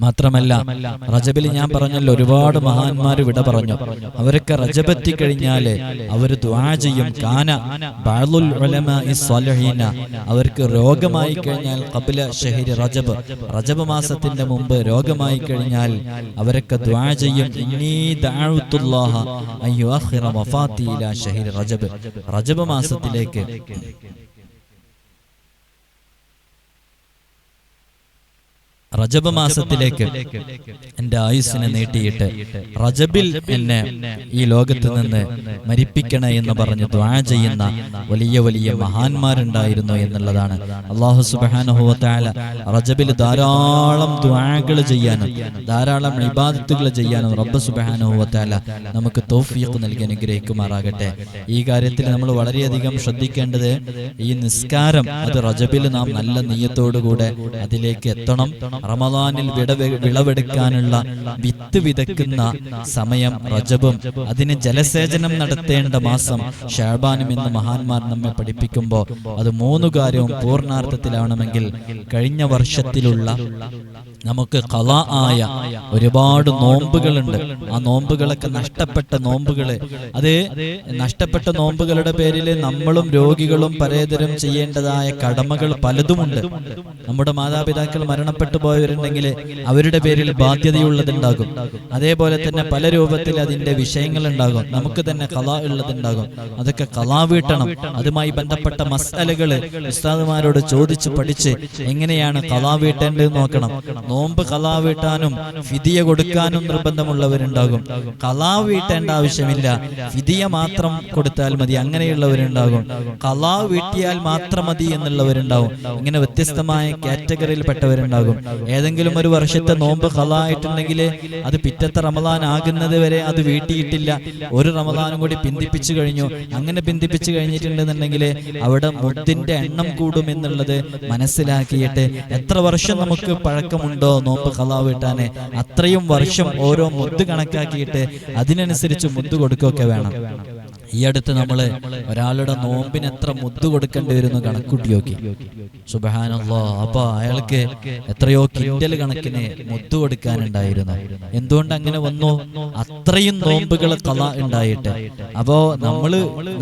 മാത്രമല്ല റജബിൽ ഞാൻ പറഞ്ഞല്ലോ ഒരുപാട് മഹാന്മാർ വിട പറഞ്ഞു. അവരൊക്കെ റജബെത്തി കഴിഞ്ഞാൽ അവർ ദ്വാ ചെയ്യും. കാന സ്വാലിഹീന. അവർക്ക് രോഗമായി കഴിഞ്ഞാൽ കപില ഷഹരി റജബ്. റജബ്. മാസത്തിന്റെ മുമ്പ് രോഗമായി കഴിഞ്ഞാൽ അവരൊക്കെ ദ്വാ ചെയ്യും. റജബ്. റജബ്. മാസത്തിലേക്ക് റജബ് മാസത്തിലേക്ക് എന്റെ ആയുസ്സിനെ നീട്ടിയിട്ട് റജബിൽ എന്നെ ഈ ലോകത്ത് നിന്ന് മരിപ്പിക്കണേ എന്ന് പറഞ്ഞ് ദ്വാ ചെയ്യുന്ന വലിയ വലിയ മഹാന്മാരുണ്ടായിരുന്നു എന്നുള്ളതാണ്. അള്ളാഹു സുബാനുഭവത്തായ റജബിൽ ധാരാളം ദ്വാകൾ ചെയ്യാനും ധാരാളം ഇബാദത്തുകൾ ചെയ്യാനും റബ്ബ് സുബാനുഭവത്തായ നമുക്ക് തോഫിയൊക്കെ നൽകി അനുഗ്രഹിക്കുമാറാകട്ടെ. ഈ കാര്യത്തിൽ നമ്മൾ വളരെയധികം ശ്രദ്ധിക്കേണ്ടത് ഈ നിസ്കാരം അത് റജബിൽ നാം നല്ല നീയത്തോടുകൂടെ അതിലേക്ക് എത്തണം. റമദാനിൽ വിളവെടുക്കാനുള്ള വിത്ത് വിതയ്ക്കുന്ന സമയം റജബും അതിന് ജലസേചനം നടത്തേണ്ട മാസം ഷാബാനും എന്ന് മഹാന്മാർ നമ്മെ പഠിപ്പിക്കുമ്പോൾ അത് മൂന്ന് കാര്യവും പൂർണാർത്ഥത്തിലാവണമെങ്കിൽ കഴിഞ്ഞ വർഷത്തിലുള്ള നമുക്ക് കല ആയ ഒരുപാട് നോമ്പുകളുണ്ട്. ആ നോമ്പുകളൊക്കെ നഷ്ടപ്പെട്ട നോമ്പുകൾ. അത് നഷ്ടപ്പെട്ട നോമ്പുകളുടെ പേരിൽ നമ്മളും രോഗികളും പരേതരം ചെയ്യേണ്ടതായ കടമകൾ പലതുമുണ്ട്. നമ്മുടെ മാതാപിതാക്കൾ മരണപ്പെട്ടു പോയവരുണ്ടെങ്കിൽ അവരുടെ പേരിൽ ബാധ്യതയുള്ളതുണ്ടാകും. അതേപോലെ തന്നെ പല രൂപത്തിൽ അതിന്റെ വിഷയങ്ങൾ ഉണ്ടാകും നമുക്ക് തന്നെ കല ഉള്ളതുണ്ടാകും. അതൊക്കെ കലാ വീട്ടണം. അതുമായി ബന്ധപ്പെട്ട മസാലകൾ ഉസ്താദുമാരോട് ചോദിച്ച് പഠിച്ച് എങ്ങനെയാണ് കലാ വീട്ടേണ്ടത് നോക്കണം. നോമ്പ് കലാ വീട്ടാനും ഫിദിയ കൊടുക്കാനും നിർബന്ധമുള്ളവരുണ്ടാകും. കലാ വീട്ടേണ്ട ആവശ്യമില്ല. ഫിദിയ മാത്രം കൊടുത്താൽ മതി. അങ്ങനെയുള്ളവരുണ്ടാകും. കലാ വീട്ടിയാൽ മാത്രം മതി എന്നുള്ളവരുണ്ടാവും ഇങ്ങനെ വ്യത്യസ്തമായ കാറ്റഗറിയിൽപ്പെട്ടവരുണ്ടാകും. ഏതെങ്കിലും ഒരു വർഷത്തെ നോമ്പ് ഹലായിട്ടുണ്ടെങ്കിൽ അത് പിറ്റത്തെ റമദാൻ ആകുന്നത് വരെ അത് വീട്ടിയിട്ടില്ല. ഒരു റമദാനും കൂടി പിന്തിപ്പിച്ചു കഴിഞ്ഞു. അങ്ങനെ പിന്തിപ്പിച്ചു കഴിഞ്ഞിട്ടുണ്ടെന്നുണ്ടെങ്കിൽ അവിടെ മുത്തിന്റെ എണ്ണം കൂടും എന്നുള്ളത് മനസ്സിലാക്കിയിട്ട് എത്ര വർഷം നമുക്ക് പഴക്കമുണ്ടോ നോമ്പ് ഹലാവ് കിട്ടാന്? അത്രയും വർഷം ഓരോ മുത്ത് കണക്കാക്കിയിട്ട് അതിനനുസരിച്ച് മുത്ത് കൊടുക്കുകയൊക്കെ വേണം. ഈ അടുത്ത് നമ്മൾ ഒരാളുടെ നോമ്പിന് എത്ര മുദ്ദ് കൊടുക്കേണ്ടി വരുന്നു കണക്കൂട്ടി നോക്കി സുബഹാനല്ലോ അപ്പൊ അയാൾക്ക് എത്രയോ കിൻഡൽ കണക്കിന് മുദ്ദ് കൊടുക്കാനുണ്ടായിരുന്നു. എന്തുകൊണ്ട് അങ്ങനെ വന്നു? അത്രയും നോമ്പുകൾ കല ഉണ്ടായിട്ട്. അപ്പോ നമ്മൾ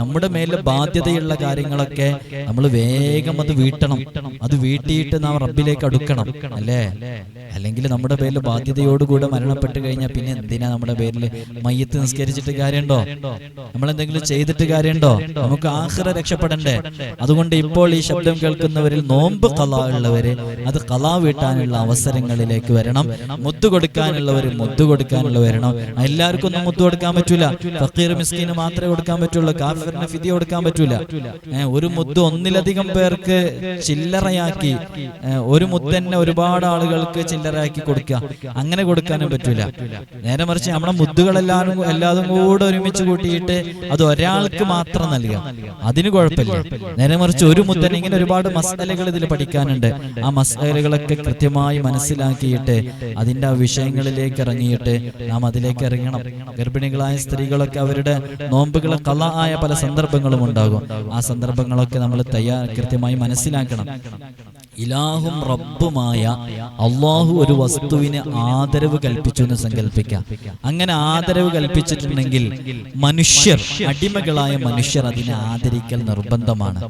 നമ്മുടെ മേലെ ബാധ്യതയുള്ള കാര്യങ്ങളൊക്കെ നമ്മൾ വേഗം അത് വീട്ടണം. അത് വീട്ടിയിട്ട് നാം റബ്ബിലേക്ക് അടുക്കണം. അല്ലേ? അല്ലെങ്കിൽ നമ്മുടെ പേരിൽ ബാധ്യതയോടുകൂടെ മരണപ്പെട്ട് കഴിഞ്ഞാൽ പിന്നെ എന്തിനാ നമ്മുടെ പേരിൽ മയ്യത്ത് നിസ്കരിച്ചിട്ട് കാര്യമുണ്ടോ? നമ്മൾ എന്തെങ്കിലും തെറ്റ് ചെയ്തിട്ട് കാര്യമുണ്ടോ നമുക്ക് ആഹ്റ രക്ഷപ്പെടണ്ടേ? അതുകൊണ്ട് ഇപ്പോൾ ഈ ശബ്ദം കേൾക്കുന്നവരിൽ നോമ്പ് കലാ ഉള്ളവര് അത് കലാ വീട്ടാനുള്ള അവസരങ്ങളിലേക്ക് വരണം. മുത്തു കൊടുക്കാനുള്ളവർ മുത്തു കൊടുക്കാനുള്ള വരണം. എല്ലാവർക്കും ഒന്നും മുത്തു കൊടുക്കാൻ പറ്റൂല. ഫക്കീർ മിസ്കീന് മാത്രമേ കൊടുക്കാൻ പറ്റുള്ളൂ. കാഫിറിന് ഫിതി കൊടുക്കാൻ പറ്റൂല. ഒരു മുത്ത് ഒന്നിലധികം പേർക്ക് ചില്ലറയാക്കി ഒരു മുത്ത് തന്നെ ഒരുപാട് ആളുകൾക്ക് ചില്ലറയാക്കി കൊടുക്കുക. അങ്ങനെ കൊടുക്കാനും പറ്റൂല. നേരെ മറിച്ച് നമ്മുടെ മുത്തുകളെല്ലാരും എല്ലാതും കൂടെ ഒരുമിച്ച് കൂട്ടിയിട്ട് അത് ഒരാൾക്ക് മാത്രം നൽകാം. അതിന് കുഴപ്പമില്ല. നേരെ മറിച്ച് ഒരു മുത്തൻ ഇങ്ങനെ ഒരുപാട് മസാലകൾ ഇതിൽ പഠിക്കാനുണ്ട്. ആ മസാലകളൊക്കെ കൃത്യമായി മനസ്സിലാക്കിയിട്ട് അതിന്റെ ആ വിഷയങ്ങളിലേക്ക് ഇറങ്ങിയിട്ട് നാം അതിലേക്ക് ഇറങ്ങണം. ഗർഭിണികളായ സ്ത്രീകളൊക്കെ അവരുടെ നോമ്പുകളെ കല ആയ പല സന്ദർഭങ്ങളും ഉണ്ടാകും. ആ സന്ദർഭങ്ങളൊക്കെ നമ്മൾ തയ്യാ കൃത്യമായി മനസ്സിലാക്കണം. ഇലാഹും റബ്ബുമായ അള്ളാഹു ഒരു വസ്തുവിന് ആദരവ് കൽപ്പിച്ചു എന്ന് സങ്കല്പിക്കാം അങ്ങനെ ആദരവ് കൽപ്പിച്ചിട്ടുണ്ടെങ്കിൽ മനുഷ്യർ അടിമകളായ മനുഷ്യർ അതിനെ ആദരിക്കൽ നിർബന്ധമാണ്.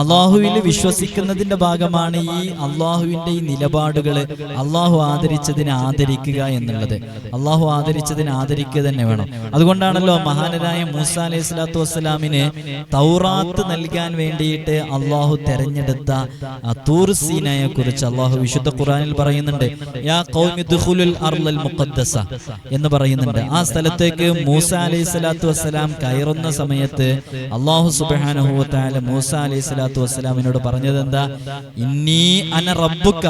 അള്ളാഹുവിൽ വിശ്വസിക്കുന്നതിന്റെ ഭാഗമാണ് ഈ അള്ളാഹുവിന്റെ ഈ നിലപാടുകൾ അള്ളാഹു ആദരിച്ചതിനെ ആദരിക്കുക എന്നുള്ളത്. അള്ളാഹു ആദരിച്ചതിനെ ആദരിക്കുക തന്നെ വേണം. അതുകൊണ്ടാണല്ലോ മഹാനരായ മൂസ അലൈഹി സ്വലാത്തു വസ്സലാമിന് തൗറാത്ത് നൽകാൻ വേണ്ടിയിട്ട് അള്ളാഹു തെരഞ്ഞെടുത്ത ആ തൂർ സീനയെ കുറിച്ച് അള്ളാഹു വിശുദ്ധ ഖുറാനിൽ പറയുന്നുണ്ട്. യാ മുഖദ്ദസ എന്ന് പറയുന്നുണ്ട്. ആ സ്ഥലത്തേക്ക് മൂസ അലൈഹി സ്വലാത്തു വസ്സലാം കയറുന്ന സമയത്ത് അള്ളാഹു തആല മൂസ അലൈഹി സ്വലാത്തു വസ്സലാമിനോട് പറഞ്ഞത് എന്താ? അന റബ്ബുക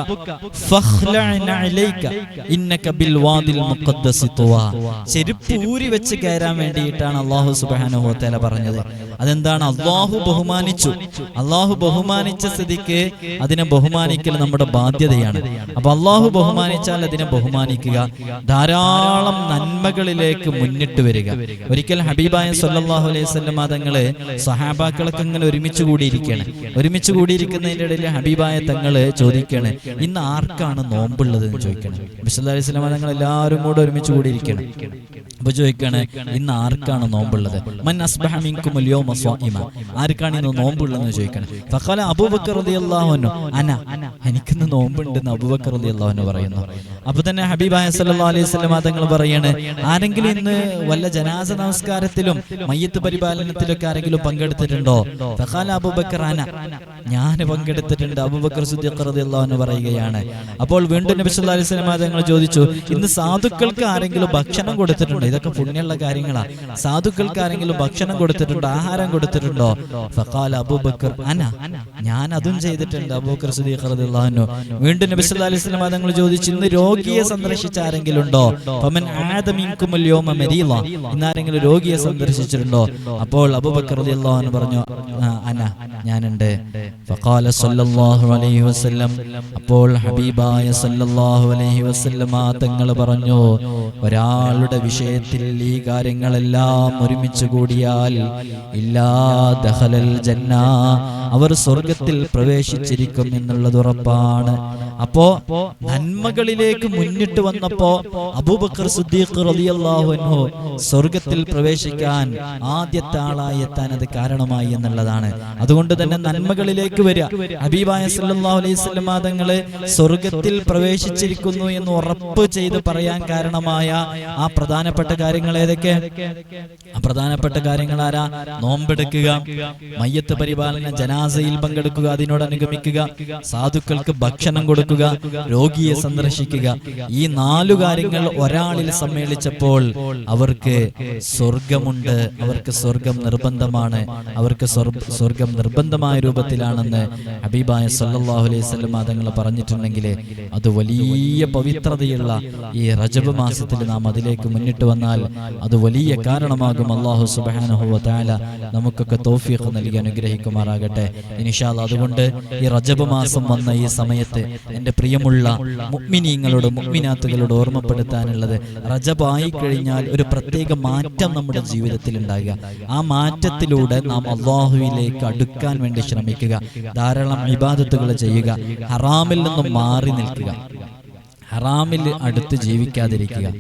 ഇന്നക ബിൽ വാദിൽ ഊരി വെച്ച് കയറാൻ വേണ്ടിയിട്ടാണ് അള്ളാഹു സുബ്ഹാനഹു വ തആല പറഞ്ഞത്. അതെന്താണ്? അള്ളാഹു ബഹുമാനിച്ചു. അള്ളാഹു ബഹുമാനിച്ച സ്ഥിതിക്ക് അതിനെ ബഹുമാനിക്കൽ നമ്മുടെ ബാധ്യതയാണ്. അപ്പൊ അള്ളാഹു ബഹുമാനിച്ചാൽ അതിനെ ബഹുമാനിക്കുക. ധാരാളം നന്മകളിലേക്ക് മുന്നിട്ട് വരിക. ഒരിക്കൽ ഹബീബായ സല്ലാഹു അലൈഹി വസല്ലം തങ്ങൾ സഹാബാക്കളൊക്കെ ഇങ്ങനെ ഒരുമിച്ച് കൂടിയിരിക്കുകയാണ്. ഒരുമിച്ച് കൂടിയിരിക്കുന്നതിന്റെ ഇടയിൽ ഹബീബായ തങ്ങൾ ചോദിക്കുകയാണ് ഇന്ന് ആർക്കാണ് നോമ്പുള്ളത്? എന്ന് ചോദിക്കണം ബിസ്ലാ അലൈഹി സ്വലാം തങ്ങൾ എല്ലാവരും കൂടെ ഒരുമിച്ച് കൂടിയിരിക്കണം അപ്പൊ ചോദിക്കാണ് ഇന്ന് ആർക്കാണ് നോമ്പുള്ളത്? മൻ അസ്ബഹ അൽയൗമ സ്വാഇമ ആർക്കാണ് ഇന്ന് നോമ്പുള്ളതെന്ന് ചോദിക്കണം? ഫഖാല അബൂബക്കർ റളിയല്ലാഹു അൻഹു. അന എനിക്കിന്ന് നോമ്പുണ്ടെന്ന് അബൂബക്കർ റളിയല്ലാഹു പറയുന്നു. അപ്പൊ തന്നെ ഹബീബായ സല്ലല്ലാഹു അലൈഹി വസല്ലം തങ്ങൾ പറയാണ് ആരെങ്കിലും ഇന്ന് വല്ല ജനാസ നമസ്കാരത്തിലും മയ്യത്ത് പരിപാലനത്തിലൊക്കെ ആരെങ്കിലും പങ്കെടുത്തിട്ടുണ്ടോ? ഫഖാല അബൂബക്കർ അന ഞാൻ പങ്കെടുത്തിട്ടുണ്ട് അബൂബക്കർ സിദ്ദീഖ് റളിയല്ലാഹു അൻഹു പറയുകയാണ്. അപ്പോൾ വീണ്ടും നബി സല്ലല്ലാഹു അലൈഹി വസല്ലം തങ്ങൾ ചോദിച്ചു ഇന്ന് സാധുക്കൾക്ക് ആരെങ്കിലും ഭക്ഷണം കൊടുത്തിട്ടുണ്ടോ? ഇതൊക്കെ പുണ്യമുള്ള കാര്യങ്ങളാണ് സാധുക്കൾക്ക് ആരെങ്കിലും ഭക്ഷണം കൊടുത്തിട്ടുണ്ടോ? ആഹാരം കൊടുത്തിട്ടുണ്ടോ? ഫഖാല അബൂബക്കർ അന ഞാൻ അതും ചെയ്തിട്ടുണ്ട്. അബൂബക്കർ സിദ്ദീഖ് റളിയല്ലാഹു വീണ്ടും നബി സല്ലല്ലാഹു അലൈഹി വസല്ലം തങ്ങൾ ചോദിച്ചു ഇന്ന് രോഗിയെ സന്ദർശിച്ച ആരെങ്കിലും ഉണ്ടോ ഫമൻ ആദ മിൻകും അൽയൗമ മരീള ഇന്ന് രോഗിയെ സന്ദർശിച്ചിട്ടുണ്ടോ? അപ്പോൾ അബൂബക്കർ റളിയല്ലാഹു അൻഹു പറഞ്ഞു അന അന ഞാനുണ്ട്. ഫഖാല സല്ലല്ലാഹു അലൈഹി വസല്ലം അപ്പോൾ ഹബീബായ സല്ലല്ലാഹു അലൈഹി വസല്ലം തങ്ങൾ പറഞ്ഞു ഒരാളുടെ വിഷയത്തിൽ ഈ കാര്യങ്ങളെല്ലാം ഒരുമിച്ച് കൂടിയാൽ അവർ സ്വർഗത്തിൽ പ്രവേശിച്ചിരിക്കും എന്നുള്ളത് ഉറപ്പാണ്. അപ്പോ നന്മകളിലേക്ക് മുന്നിട്ട് വന്നപ്പോ അബൂബക്കർ സിദ്ദീഖ് സ്വർഗത്തിൽ പ്രവേശിക്കാൻ ആദ്യത്തെ ആളായി എത്താൻ അത് കാരണമായി എന്നുള്ളതാണ്. അതുകൊണ്ട് തന്നെ നന്മകളിലേക്ക് വരിക. ഹബീബായ സല്ലല്ലാഹു അലൈഹി തങ്ങൾ സ്വർഗത്തിൽ പ്രവേശിച്ചിരിക്കുന്നു എന്ന് ഉറപ്പ് ചെയ്ത് പറയാൻ കാരണമായ ആ പ്രധാനപ്പെട്ട കാര്യങ്ങൾ ഏതൊക്കെ? ആ പ്രധാനപ്പെട്ട കാര്യങ്ങൾ ആരാ? നോമ്പെടുക്കുക മയ്യത്ത് പരിപാലന ജനാസയിൽ പങ്കെടുക്കുക അതിനോട് അനുഗമിക്കുക സാധുക്കൾക്ക് ഭക്ഷണം കൊടുക്കുക രോഗിയെ സന്ദർശിക്കുക. ഈ നാലു കാര്യങ്ങൾ ഒരാളിൽ സമ്മേളിച്ചപ്പോൾ അവർക്ക് സ്വർഗമുണ്ട്. അവർക്ക് സ്വർഗം നിർബന്ധമാണ്. അവർക്ക് സ്വർഗ- നിർബന്ധമായ രൂപത്തിലാണെന്ന് ഹബീബായ സല്ലാഹു അലൈഹി വസല്ലം തങ്ങൾ പറഞ്ഞിട്ടുണ്ടെങ്കിൽ അത് വലിയ പവിത്രതയുള്ള ഈ റജബ് മാസത്തിൽ നാം അതിലേക്ക് മുന്നിട്ട് വന്നാൽ അത് വലിയ കാരണമാകും. അള്ളാഹു സുബ്ഹാനഹു വ നമുക്കൊക്കെ തോഫിയൊക്കെ നൽകി അനുഗ്രഹിക്കുമാറാകട്ടെ. ഇനിഷാൽ അതുകൊണ്ട് ഈ റജബ് മാസം വന്ന ഈ സമയത്ത് എന്റെ പ്രിയമുള്ള മുഗ്മിനീങ്ങളോട് മുഗ്മിനാത്തുകളോട് ഓർമ്മപ്പെടുത്താനുള്ളത്. റജബായി കഴിഞ്ഞാൽ ഒരു പ്രത്യേക മാറ്റം നമ്മുടെ ജീവിതത്തിൽ ഉണ്ടാകുക ആ മാറ്റത്തിലൂടെ നാം അള്ളാഹുവിലേക്ക് അടുക്കാൻ വേണ്ടി ശ്രമിക്കുക. ധാരാളം വിവാദത്തുകൾ ചെയ്യുക. ഹറാമിൽ നിന്നും മാറി നിൽക്കുക. ഹറാമിൽ അടുത്ത് ജീവിക്കാതിരിക്കുക.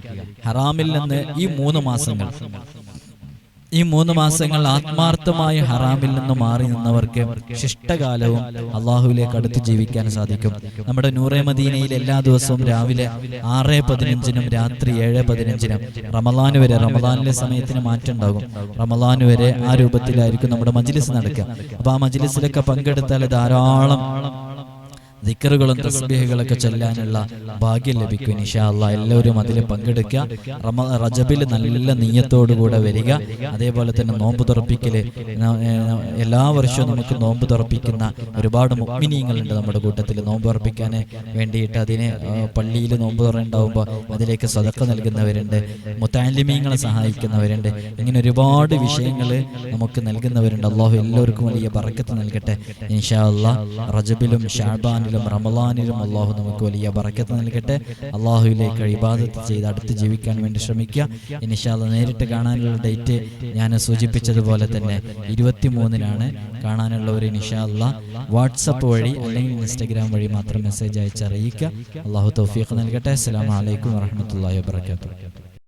ഹറാമിൽ നിന്ന് ഈ മൂന്ന് മാസങ്ങൾ ഈ മൂന്ന് മാസങ്ങൾ ആത്മാർത്ഥമായി ഹറാമിൽ നിന്ന് മാറി നിന്നവർക്ക് ശിഷ്ടകാലവും അള്ളാഹുവിലേക്ക് അടുത്ത് ജീവിക്കാൻ സാധിക്കും. നമ്മുടെ നൂറേ മദീനയിൽ എല്ലാ ദിവസവും രാവിലെ ആറ് പതിനഞ്ചിനും രാത്രി ഏഴ് പതിനഞ്ചിനും റമദാൻ വരെ റമലാനിലെ സമയത്തിന് മാറ്റം ഉണ്ടാകും വരെ ആ രൂപത്തിലായിരിക്കും നമ്മുടെ മജ്ലിസ് നടക്കുക. അപ്പൊ ആ മജ്ലിസിലൊക്കെ പങ്കെടുത്താൽ ധാരാളം ദിക്കറുകളും തസ്ബീഹുകളൊക്കെ ചൊല്ലാനുള്ള ഭാഗ്യം ലഭിക്കും ഇൻഷാ അല്ലാ എല്ലാവരും അതിൽ പങ്കെടുക്കുക. റമ റജബിൽ നല്ല നീയത്തോടുകൂടെ വരിക. അതേപോലെ തന്നെ നോമ്പ് തുറപ്പിക്കൽ എല്ലാ വർഷവും നമുക്ക് നോമ്പ് തുറപ്പിക്കുന്ന ഒരുപാട് മുഗ്മിനീയങ്ങളുണ്ട് നമ്മുടെ കൂട്ടത്തിൽ. നോമ്പ് തുറപ്പിക്കാൻ വേണ്ടിയിട്ട് അതിന് പള്ളിയിൽ നോമ്പ് തുറയുണ്ടാവുമ്പോൾ അതിലേക്ക് സ്വതക്ക നൽകുന്നവരുണ്ട്. മുത്താലിമീങ്ങളെ സഹായിക്കുന്നവരുണ്ട്. ഇങ്ങനെ ഒരുപാട് വിഷയങ്ങൾ നമുക്ക് നൽകുന്നവരുണ്ട്. അള്ളാഹു എല്ലാവർക്കും വലിയ പറക്കത്ത് നൽകട്ടെ. ഇൻഷാ അല്ലാ റജബിലും ഷാബാനിലും റമലാനിലും അള്ളാഹു നമുക്ക് വലിയ ബറക്കത്ത് നൽകട്ടെ. അള്ളാഹുവിലേക്ക് ഇബാദത്ത് ചെയ്ത് അടുത്ത് ജീവിക്കാൻ വേണ്ടി ശ്രമിക്കുക. ഇനിഷാല്ല നേരിട്ട് കാണാനുള്ള ഡേറ്റ് ഞാൻ സൂചിപ്പിച്ചതുപോലെ തന്നെ ഇരുപത്തിമൂന്നിനാണ്. ഒരു ഇനിഷാല്ല വാട്സപ്പ് വഴി അല്ലെങ്കിൽ ഇൻസ്റ്റഗ്രാം വഴി മാത്രം മെസ്സേജ് അയച്ച് അറിയിക്കുക. അള്ളാഹു തൗഫീഖ് നൽകട്ടെ. അസ്സാം വലൈക്കും വാഹമത്തല്ലാ വാബർക്കാത്തു